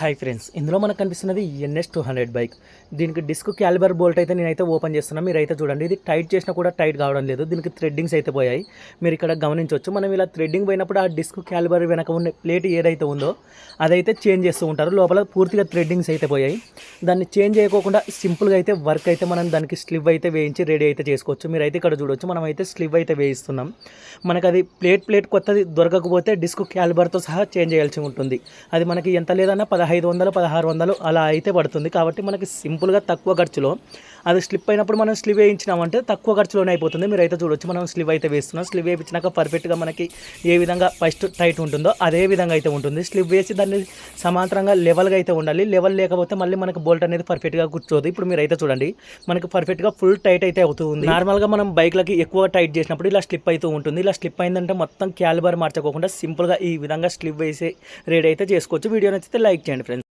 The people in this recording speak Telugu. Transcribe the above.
హాయ్ ఫ్రెండ్స్ ఇందులో మనకు కనిపిస్తున్నది ఎన్ఎస్ టూ హండ్రెడ్ బైక్ దీనికి డిస్క్ క్యాలిబర్ బోల్ట్ అయితే నేనైతే ఓపెన్ చేస్తున్నా. మీరు అయితే చూడండి ఇది టైట్ చేసినా కూడా టైట్ కావడం లేదు. దీనికి థ్రెడ్డింగ్స్ అయితే పోయాయి. మీరు ఇక్కడ గమనించవచ్చు మనం ఇలా థ్రెడ్డింగ్ పోయినప్పుడు ఆ డిస్క్ క్యాలిబర్ వెనక ఉన్న ప్లేట్ ఏదైతే ఉందో అదైతే చేంజ్ చేస్తూ ఉంటారు. లోపల పూర్తిగా థ్రెడ్డింగ్స్ అయితే పోయాయి. దాన్ని చేంజ్ చేయకోకుండా సింపుల్గా అయితే వర్క్ అయితే మనం దానికి స్లివ్ అయితే వేయించి రెడీ అయితే చేసుకోవచ్చు. మీరు అయితే ఇక్కడ చూడవచ్చు మనం అయితే స్లివ్ అయితే వేయిస్తున్నాం. మనకు అది ప్లేట్ ప్లేట్ కొత్తది దొరకకపోతే డిస్క్ క్యాలిబర్తో సహా చేంజ్ చేయాల్సి ఉంటుంది. అది మనకి ఎంత లేదన్నా పదహైదు వందలు పదహారు వందలు అలా అయితే పడుతుంది. కాబట్టి మనకి సింపుల్గా తక్కువ ఖర్చులో అది స్లిప్ అయినప్పుడు మనం స్లివ్ వేయించినామంటే తక్కువ ఖర్చులోనే అయిపోతుంది. మీరు అయితే చూడొచ్చు మనం స్లివ్ అయితే వేస్తున్నాం. స్లివ్ వేయించినాక పర్ఫెక్ట్గా మనకి ఏ విధంగా ఫస్ట్ టైట్ ఉంటుందో అదే విధంగా అయితే ఉంటుంది. స్లివ్ వేసి దాన్ని సమాంతరంగా లెవెల్గా అయితే ఉండాలి. లెవెల్ లేకపోతే మళ్ళీ మనకి బోల్ట్ అనేది పర్ఫెక్ట్గా కూర్చోదు ఇప్పుడు మీరు అయితే చూడండి మనకి పర్ఫెక్ట్గా ఫుల్ టైట్ అయితే అవుతుంది నార్మల్గా మనం బైక్లకి ఎక్కువ టైట్ చేసినప్పుడు ఇలా స్లిప్ అవుతూ ఉంటుంది. ఇలా స్లిప్ అయిందంటే మొత్తం క్యాలిబర్ మార్చుకోకుండా సింపుల్గా ఈ విధంగా స్లిప్ వేసి రెడీ అయితే చేసుకోవచ్చు. వీడియో నచ్చితే లైక్ చేయండి ఫ్రెండ్స్